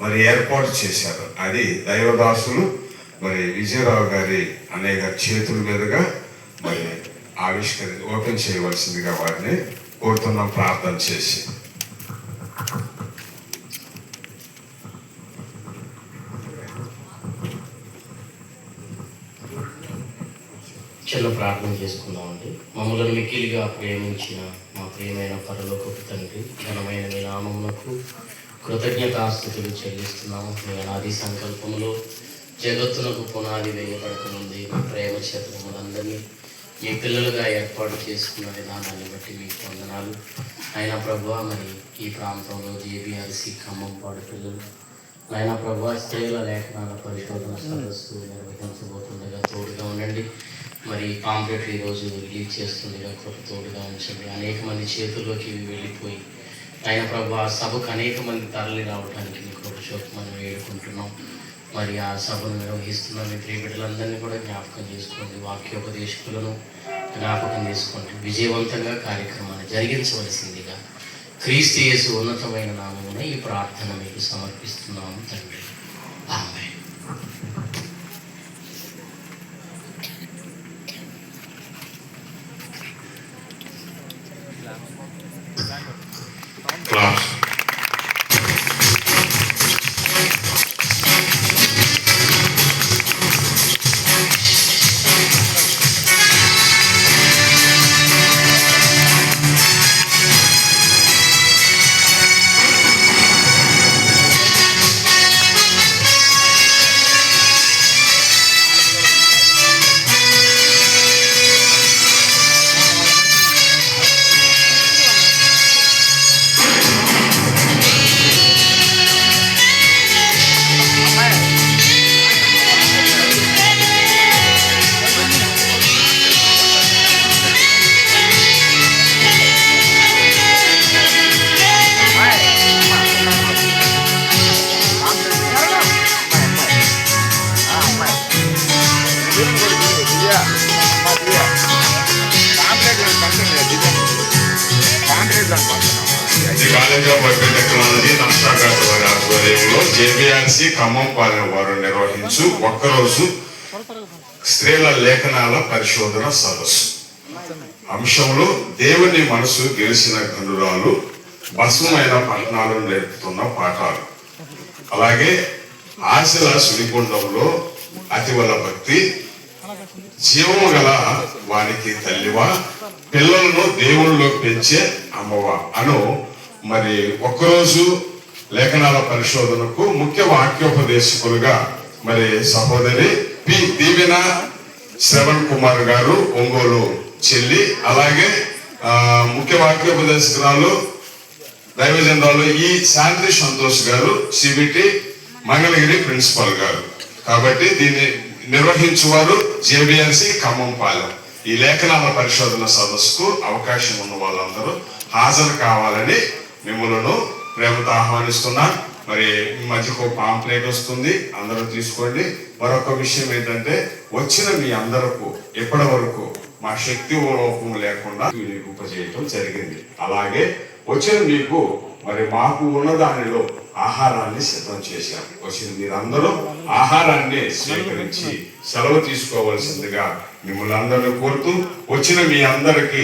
మరి ఏర్పాటు చేశారు. అది దైవదాసులు మరి విజయరావు గారి అనేక చేతుల మీదుగా మరి ఆవిష్కరి ఓపెన్ చేయవలసిందిగా వారిని కోరుతున్నాం ప్రార్థన చేసి. చిన్న ప్రార్థన చేసుకుందామండి. మమ్మల్ని మిక్కిలిగా ప్రేమించిన మా ప్రియమైన పరలోకపు తండ్రి ఘనమైన మీ నామమునకు కృతజ్ఞతాస్థుతులు చెల్లిస్తున్నాము మీ అనాది సంకల్పములో జగత్తునకు పునాది వేయబడకముందే ప్రేమ చేత మమ్మల్ందరినీ మీ పిల్లలుగా ఏర్పాటు చేసుకున్న విధానాన్ని బట్టి మీకు వందనాలు. ఆయన ప్రభు మరి ఈ ప్రాంతంలో జేబీఆర్సీ ఖమ్మం పాడు పిల్లలు. ఆయన ప్రభా స్త్రీల లేఖనాల పరిశోధన సదస్సు నిర్వహించబోతుండగా తోడుగా ఉండండి. మరి పాంప్లెట్ ఈరోజు రిలీజ్ చేస్తుండగా కృప తోడుగా ఉంచండి. అనేక మంది చేతుల్లోకి వెళ్ళిపోయి ఆయన ప్రభా సభకు అనేక మంది తరలి రావడానికి మీ కృప చోటు మనం వేడుకుంటున్నాం. మరి ఆ సభను నిర్వహిస్తున్న మీ ప్రియ బిడ్డలందరినీ కూడా జ్ఞాపకం చేసుకోండి. వాక్యోపదేశకులను జ్ఞాపకం చేసుకోండి. విజయవంతంగా కార్యక్రమాన్ని జరిగించవలసిందిగా క్రీస్తు యేసు ఉన్నతమైన నామమున ఈ ప్రార్థన మీకు సమర్పిస్తున్నాము తండ్రి. ఆమె ఈ కాలేజీలో బయట టెక్నాలజీ నష్టాఘాత వారి ఆధ్వర్యంలో జేబీఆర్సీ ఖమ్మం పాలెం వారు నిర్వహించు ఒక్కరోజు స్త్రీల లేఖనాల పరిశోధన సదస్సు. అంశంలో దేవుని మనసు గెలిచిన గనురాలు భస్మమైన పట్టణాలను నేర్పుతున్న పాఠాలు. అలాగే ఆశల సునిగుండంలో అతివల భక్తి జీవము గల వారికి తల్లివా? పిల్లలను దేవుళ్ళు పెంచే అమ్మవా? అను మరి ఒక్కరోజు లేఖనాల పరిశోధనకు ముఖ్య వాక్యోపదేశకులుగా మరి సహోదరి పి. దీవెన శ్రవణ్ కుమార్ గారు ఒంగోలు చెల్లి అలాగే ముఖ్య వాక్యోపదేశకురాలు దైవజనరాలు ఈ శాంతి సంతోష్ గారు సిబిటి మంగళగిరి ప్రిన్సిపల్ గారు. కాబట్టి దీన్ని నిర్వహించువారు జేబిఎన్సి ఖమ్మం పాలెం ఈ లేఖనాల పరిశోధన సదస్సుకు అవకాశం ఉన్న వాళ్ళందరూ హాజరు కావాలని మిమ్మలను ప్రేమతో ఆహ్వానిస్తున్నా. మరి ఈ మధ్యకు పాంప్లెట్ వస్తుంది అందరూ తీసుకోండి. మరొక విషయం ఏంటంటే వచ్చిన మీ అందరకు ఎప్పటి వరకు మా శక్తి లోపం లేకుండా నిరూపజేయటం జరిగింది. అలాగే వచ్చిన మీకు మరి మాకు ఉన్న దానిలో ఆహారాన్ని సిద్ధం చేశాం. వచ్చిన మీరందరూ ఆహారాన్ని స్వీకరించి సెలవు తీసుకోవాల్సిందిగా మిమ్మల్ని అందరిని కోరుతూ వచ్చిన మీ అందరికీ